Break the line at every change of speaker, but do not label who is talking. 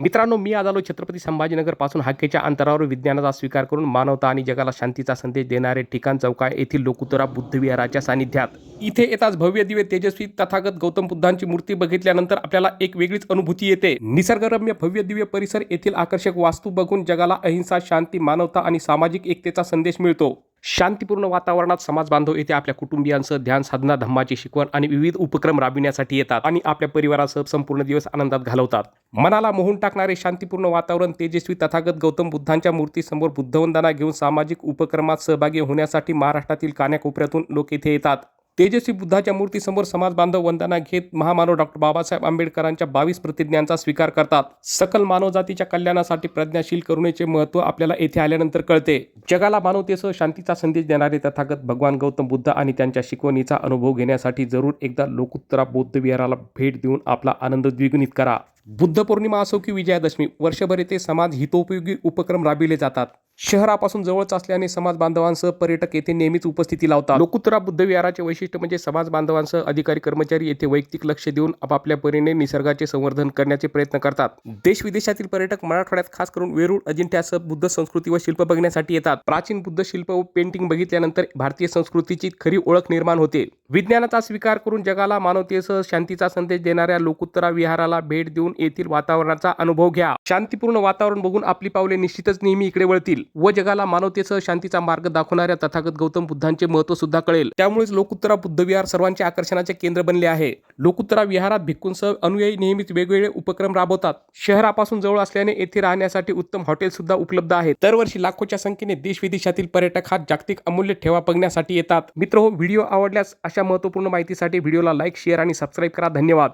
मित्रांनो मी आज आलो छत्रपती संभाजीनगरपासून हाकेच्या अंतरावर विज्ञानाचा स्वीकार करून मानवता आणि जगाला शांतीचा संदेश देणारे ठिकाण चौका येथील लोकुतरा बुद्धविहाराच्या सानिध्यात. इथे येताच भव्य दिव्य तेजस्वी तथागत गौतम बुद्धांची मूर्ती बघितल्यानंतर आपल्याला एक वेगळीच अनुभूती येते. निसर्गरम्य भव्य दिव्य परिसर येथील आकर्षक वास्तू बघून जगाला अहिंसा शांती मानवता आणि सामाजिक एकतेचा संदेश मिळतो. शांतीपूर्ण वातावरणात समाज बांधव येथे आपल्या कुटुंबियांसह ध्यान साधना धम्माची शिकवण आणि विविध उपक्रम राबविण्यासाठी येतात आणि आपल्या परिवारासह संपूर्ण दिवस आनंदात घालवतात. मनाला मोहून टाकणारे शांतीपूर्ण वातावरण तेजस्वी तथागत गौतम बुद्धांच्या मूर्तीसमोर बुद्धवंदना घेऊन सामाजिक उपक्रमात सहभागी होण्यासाठी महाराष्ट्रातील कान्याकोपऱ्यातून लोक येथे येतात. तेजस्वी बुद्धाच्या मूर्तीसमोर समाज बांधव वंदना घेत महामानव डॉक्टर बाबासाहेब आंबेडकरांच्या बावीस प्रतिज्ञांचा स्वीकार करतात. सकल मानवजातीच्या कल्याणासाठी प्रज्ञाशील करुणेचे महत्त्व आपल्याला येथे आल्यानंतर कळते. जगाला मानवतेसह शांतीचा संदेश देणारे तथागत भगवान गौतम बुद्ध आणि त्यांच्या शिकवणीचा अनुभव घेण्यासाठी जरूर एकदा लोकोत्तरा बौद्ध विहाराला भेट देऊन आपला आनंद द्विगुणित करा. बुद्ध पौर्णिमा असो की विजयादशमी वर्षभर येथे समाज हितोपयोगी उपक्रम राबविले जातात. शहरापासून जवळच असल्याने समाज बांधवांसह पर्यटक येथे नेहमीच उपस्थिती लावतात. लोकुत्रा बुद्ध विहाराचे वैशिष्ट्य म्हणजे समाज बांधवांसह अधिकारी कर्मचारी येथे वैयक्तिक लक्ष देऊन आपापल्या परीने निसर्गाचे संवर्धन करण्याचे प्रयत्न करतात. देश विदेशातील पर्यटक मराठवाड्यात खास करून वेरूळ अजिंठ्यासह बुद्ध संस्कृती व शिल्प बघण्यासाठी येतात. प्राचीन बुद्ध शिल्प व पेंटिंग बघितल्यानंतर भारतीय संस्कृतीची खरी ओळख निर्माण होते. विज्ञानाचा स्वीकार करून जगाला मानवतेसह शांतीचा संदेश देणाऱ्या लोकुत्तरा विहाराला भेट देऊन येथील वातावरणाचा अनुभव घ्या. शांतीपूर्ण वातावरण बघून आपली पावले निश्चितच नेहमी इकडे वळतील. व जगाला मानवतेसह शांतीचा मार्ग दाखवणाऱ्या तथागत गौतम बुद्धांचे महत्त्व सुद्धा कळेल. त्यामुळेच लोकुत्तरा बुद्ध विहार सर्वांचे आकर्षणाचे केंद्र बनले आहे. लोकुत्तरा विहारात भिक्खूंसह अनुयायी नेहमीच वेगवेगळे उपक्रम राबवतात. शहरापासून जवळ असल्याने येथे राहण्यासाठी उत्तम हॉटेल सुद्धा उपलब्ध आहेत. दरवर्षी लाखोच्या संख्येने देश विदेशातील पर्यटक हा जागतिक अमूल्य ठेवा बघण्यासाठी येतात. मित्र हो व्हिडिओ आवडल्यास अशा महत्त्वपूर्ण माहितीसाठी व्हिडिओला लाईक शेअर आणि सबस्क्राईब करा. धन्यवाद.